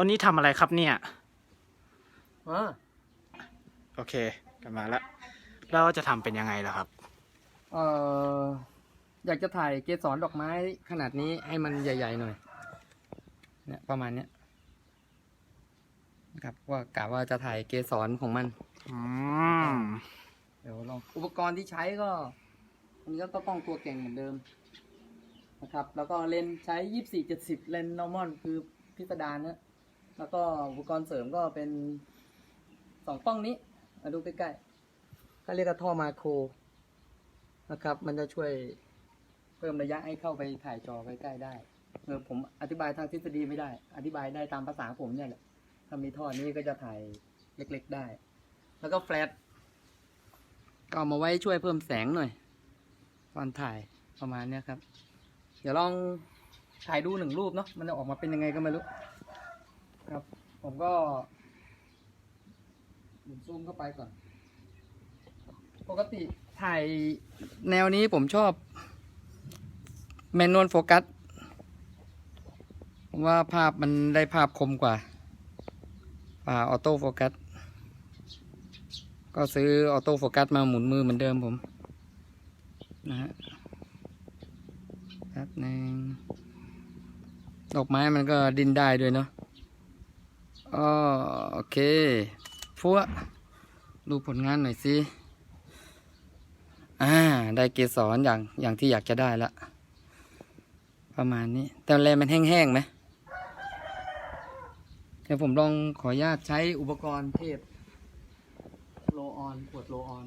อันนี้ทำอะไรครับเนี่ยอ่าโอเคกลับมาแล้วเราจะทำเป็นยังไงล่ะครับ เอ่ออยากจะถ่ายเกสรดอกไม้ขนาดนี้ให้มันใหญ่ ๆ หน่อย เนี่ยประมาณเนี้ยนะครับว่ากะว่าจะถ่ายเกสรของมัน อืม เดี๋ยวลองอุปกรณ์ที่ใช้ก็อันนี้ก็ต้องตัวเก่งเหมือนเดิมนะครับ แล้วก็เลนส์ใช้ยี่สี่เจ็ดสิบเลนส์ normal คือพิสดารนะ แล้วก็อุปกรณ์เสริมก็เป็นสองป้องนี้ มาดูใกล้ๆเขาเรียกว่าท่อมาโครนะครับ มันจะช่วยเพิ่มระยะให้เข้าไปถ่ายจอใกล้ๆได้เออผมอธิบายทางทฤษฎีไม่ได้ อธิบายได้ตามภาษาผมเนี่ยแหละถ้ามีท่อนี้ก็จะถ่ายเล็กๆได้ แล้วก็แฟลชก็เอามาไว้ช่วยเพิ่มแสงหน่อย ตอนถ่ายประมาณเนี้ยครับ เดี๋ยวลองถ่ายดูหนึ่งรูปเนาะมันจะออกมาเป็นยังไงก็ไม่รู้ ครับ ผมก็หมุนซูมเข้าไปก่อน ปกติถ่ายแนวนี้ผมชอบ แมนนวลโฟกัสผมว่าภาพมันได้ภาพคมกว่าป่าออโต้โฟกัส ก็ซื้อออโต้โฟกัสมาหมุนมือเหมือนเดิมผม นะฮะแป๊บหนึ่งดอกไม้มันก็ดินได้ด้วยเนาะ อ๋อโอเคพัวดูผลงานหน่อยสิอ่าได้เกสรอย่างอย่างที่อยากจะได้ละ ประมาณนี้ แต่แลมันแห้งๆไหมเดี๋ยวผมลองขออนุญาตใช้อุปกรณ์เทพโลออนขวดโลออน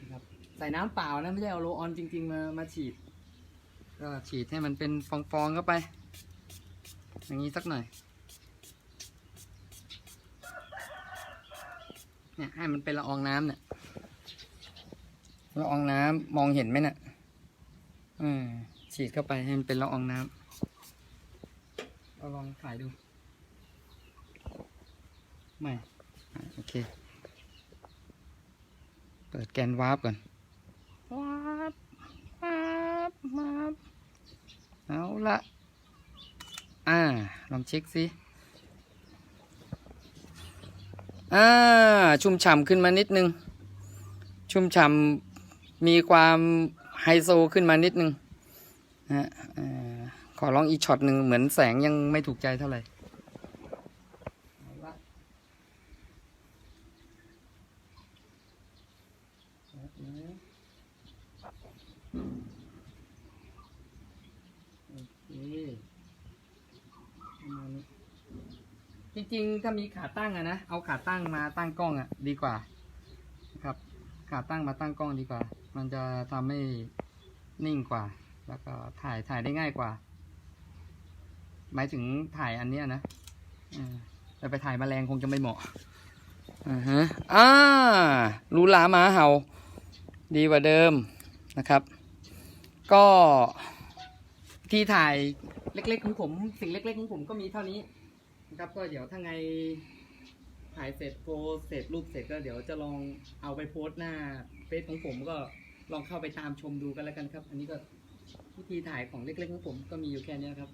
นะครับใส่น้ำเปล่านะไม่ใช่เอาโลออนจริง ๆ มามาฉีด ก็ฉีดให้มันเป็นฟองๆเข้าไป อย่างนี้สักหน่อย เนี่ยให้มันเป็นละอองน้ำเนี่ยละอองน้ำมองเห็นไหมเนี่ยอืมฉีดเข้าไปให้มันเป็นละอองน้ำเราลองถ่ายดู ไม่อะโอเค เปิดแกนวาร์ปก่อนวาร์ปวาร์ปวาร์ปเอาละอ่า ลองเช็คสิ อ่าชุ่มฉ่ำขึ้นมานิดนึง ชุ่มฉ่ำมีความไฮโซขึ้นมานิดนึงนะฮะขอลองอีกช็อตหนึ่งเหมือนแสงยังไม่ถูกใจเท่าไหร่เอาละ แบบนี้โอเคประมาณนี้ จริงๆ ถ้ามีขาตั้งอะนะ เอาขาตั้งมาตั้งกล้องอะดีกว่านะครับ ขาตั้งมาตั้งกล้องดีกว่า มันจะทำให้นิ่งกว่า แล้วก็ถ่ายถ่ายได้ง่ายกว่า หมายถึงถ่ายอันเนี้ยนะอแต่ไปถ่ายแมลงคงจะไม่เหมาะอ่าฮะอ่ารู้หลาหมาเห่า ดีกว่าเดิมนะครับ ก็ที่ถ่ายเล็กๆของผม สิ่งเล็ก ๆ ของผมก็มีเท่านี้ นะครับก็เดี๋ยวถ้าไงถ่ายเสร็จโพสเสร็จรูปเสร็จก็เดี๋ยวจะลองเอาไปโพสหน้าเฟซของผมก็ลองเข้าไปตามชมดูกันแล้วกันครับ อันนี้ก็วิธีถ่ายของเล็กๆของผมก็มีอยู่แค่นี้ครับ